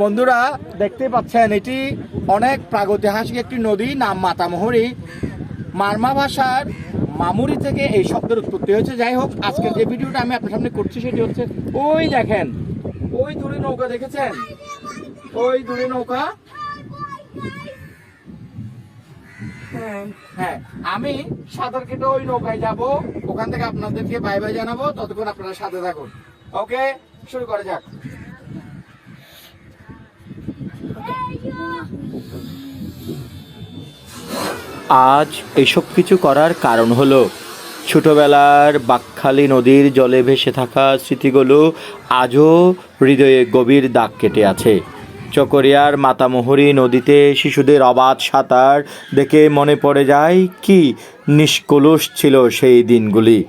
বন্ধুরা দেখতে পাচ্ছেন এটি অনেক প্রাগৈতিহাসিক একটি নদী নাম মাতামহরি। মারমা ভাষার মামুরি থেকে এই শব্দের উৎপত্তি হয়েছে। যাই হোক আজকের যে ভিডিওটা আমি আপনার সামনে করছি সেটি হচ্ছে ওই দেখেন ওই দূরে নৌকা দেখেছেন? ওই দূরে নৌকা? হ্যাঁ আমি সাঁতার কেটে ওই নৌকায় যাব। ওখান থেকে আপনাদেরকে বাই বাই জানাব। ততক্ষণ আপনারা সাথে থাকুন। ওকে শুরু করা যাক। আজ এসব কিছু করার কারণ হলো, ছোটবেলার বাকখালী নদীর জলে ভেসে থাকা স্মৃতিগুলো আজও হৃদয়ে গভীর দাগ কেটে আছে। চকরিয়ার মাতামোহরী নদীতে শিশুদের অবাধ সাঁতার দেখে মনে পড়ে যায়, কি নিষ্কলুষ ছিল সেই দিনগুলি।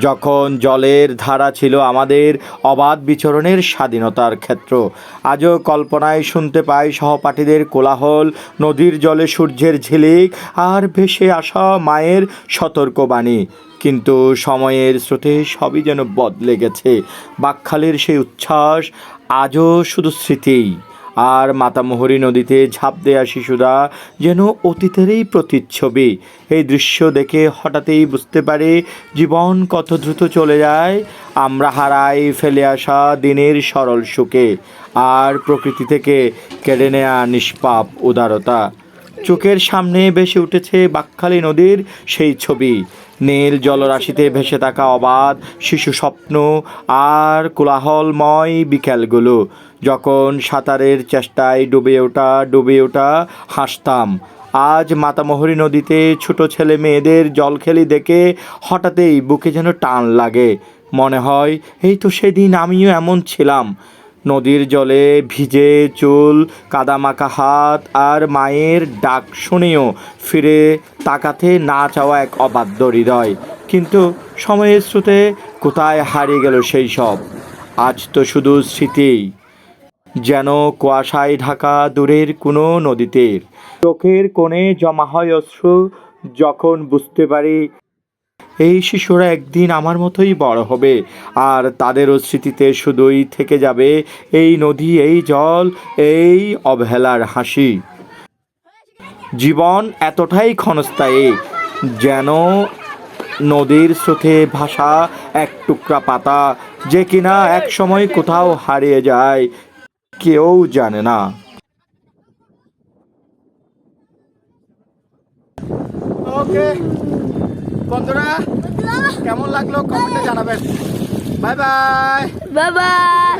যখন জলের ধারা ছিল আমাদের অবাধ বিচরণের স্বাধীনতার ক্ষেত্র। আজও কল্পনায় শুনতে পাই সহপাঠীদের কোলাহল, নদীর জলে সূর্যের ঝিলিক, আর ভেসে আসা মায়ের সতর্কবাণী। কিন্তু সময়ের স্রোতে সবই যেন বদলে গেছে। বাকখালীর সেই উচ্ছ্বাস আজও শুধু স্মৃতিই। আর মাতামোহরী নদীতে ঝাঁপ দেয়া শিশুরা যেন অতীতেরই প্রতিচ্ছবি। এই দৃশ্য দেখে হঠাৎই বুঝতে পারে জীবন কত দ্রুত চলে যায়। আমরা হারাই ফেলে আসা দিনের সরল সুখে। আর প্রকৃতি থেকে কেড়ে নেয়া নিষ্পাপ উদারতা। চোখের সামনে ভেসে উঠেছে বাকখালী নদীর সেই ছবি। নীল জলরাশিতে ভেসে থাকা অবাধ শিশু স্বপ্ন আর কোলাহলময় বিকেলগুলো। যখন সাঁতারের চেষ্টায় ডুবে ওঠা ডুবে ওঠা, হাসতাম। আজ মাতামোহরী নদীতে ছোট ছেলে মেয়েদের জলখেলি দেখে হঠাৎই বুকে যেন টান লাগে। মনে হয়, এই তো সেদিন আমিও এমন ছিলাম। নদীর জলে ভিজে চুল, কাদামাখা হাত আর মায়ের ডাক শুনেও ফিরে তাকাতে না চাওয়া এক অবাধ্য হৃদয়। কিন্তু সময়ের স্রোতে কোথায় হারিয়ে গেল সেই সব? আজ তো শুধু স্মৃতি যেন কুয়াশায় ঢাকা দূরের কোনো নদীতে। চোখের কোণে জমা হয় অশ্রু, যখন বুঝতে পারি এই শিশুরা একদিন আমার মতোই বড় হবে, আর তাদেরও স্মৃতিতে শুধুই থেকে যাবে এই নদী, এই জল, এই অবহেলার হাসি। জীবন এতটাই ক্ষণস্থায়ী যেন নদীর স্রোতে ভাসা এক টুকরা পাতা যে কিনা এক সময় কোথাও হারিয়ে যায়, কেউ জানে না। ওকে বন্ধুরা কেমন লাগল? কমেন্টে জানাবেন। Bye bye bye bye